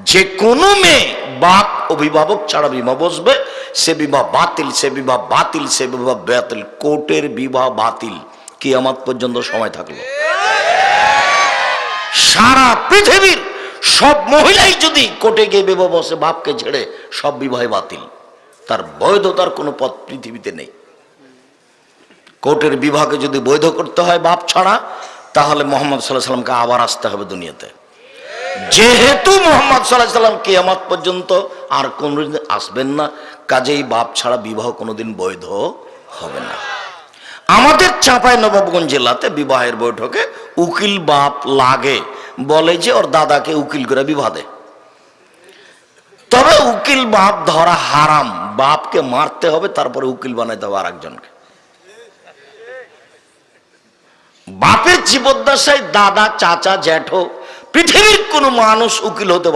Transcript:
যে কোনো মেয়ে বাপ অভিভাবক ছাড়া বিবাহ বসবে, সে বিবাহ বাতিল, সে বিবাহ বাতিল, সে বিবাহ বাতিল। কোর্টের বিবাহ বাতিল। কিয়ামত পর্যন্ত সময় থাকল। সারা পৃথিবীর সব মহিলাই যদি কোর্টে গিয়ে বিবাহ বসে, বাপকে ছেড়ে সব বিবাহে বাতিল। তার বৈধতার কোনো পথ পৃথিবীতে নেই। কোর্টের বিবাহকে যদি বৈধ করতে হয় বাপ ছাড়া, তাহলে মোহাম্মদ সাল্লাহ সাল্লামকে আবার আসতে হবে দুনিয়াতে। যেহেতু মোহাম্মদ সাল্লাহ সাল্লাম পর্যন্ত আর কোনোদিন আসবেন না, কাজেই বাপ ছাড়া বিবাহ কোনোদিন বৈধ হবে না। আমাদের চাঁপাই নবাবগঞ্জ জেলাতে বিবাহের বৈঠকে উকিল বাপ লাগে, বলে যে ওর দাদাকে উকিল করে বিবাহ তবে উকিল বাপ ধরা হারাম, বাপকে মারতে হবে, তারপরে উকিল বানাইতে হবে আর একজনকে বাপের জীবদ্দশায় দাদা, চাচা, জ্যাঠো পৃথিবীর কোনো মানুষ উকিল হতে